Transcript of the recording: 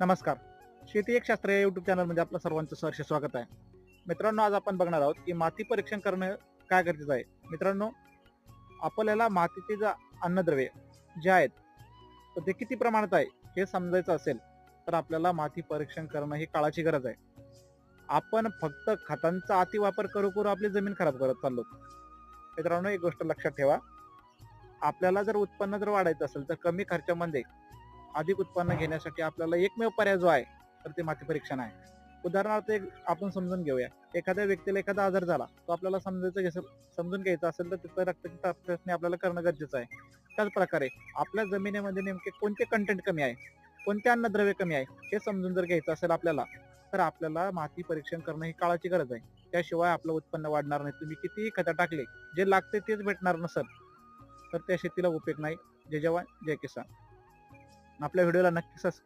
नमस्कार. शेती एक शास्त्र या युट्यूब चॅनलमध्ये आपलं सर्वांचं सहर्ष स्वागत आहे. मित्रांनो आज आपण बघणार आहोत की माती परीक्षण करणं काय गरजेचं आहे? मित्रांनो आपल्याला मातीचे जे अन्नद्रव्य जे आहेत तर ते किती प्रमाणात आहे हे समजायचं असेल तर आपल्याला माती परीक्षण करणं ही काळाची गरज आहे. आपण फक्त खतांचा अतिवापर करू करू आपली जमीन खराब करत चाललो. मित्रांनो एक गोष्ट लक्षात ठेवा. आपल्याला जर उत्पन्न जर वाढायचं असेल तर कमी खर्चामध्ये अधिक उत्पन्न घेण्यासाठी आपल्याला एकमेव पर्याय जो आहे तर ते माती परीक्षण आहे. उदाहरणार्थ एक आपण समजून घेऊया. एखाद्या व्यक्तीला एखादा आजार झाला तो आपल्याला समजायचं समजून घ्यायचं असेल तर तिथं रक्ताची तपासणी आपल्याला करणं गरजेचं आहे. त्याच प्रकारे आपल्या जमिनीमध्ये नेमके कोणते कंटेंट कमी आहे कोणते अन्नद्रव्य कमी आहे हे समजून जर घ्यायचं असेल आपल्याला तर आपल्याला माती परीक्षण करणं ही काळाची गरज आहे. त्याशिवाय आपलं उत्पन्न वाढणार नाही. तुम्ही कितीही खतं टाकले जे लागते तेच भेटणार नसेल तर त्या शेतीला उपयोग नाही. जय जवान जय किसान. आपल्या व्हिडिओला नक्की सबस्क्राईब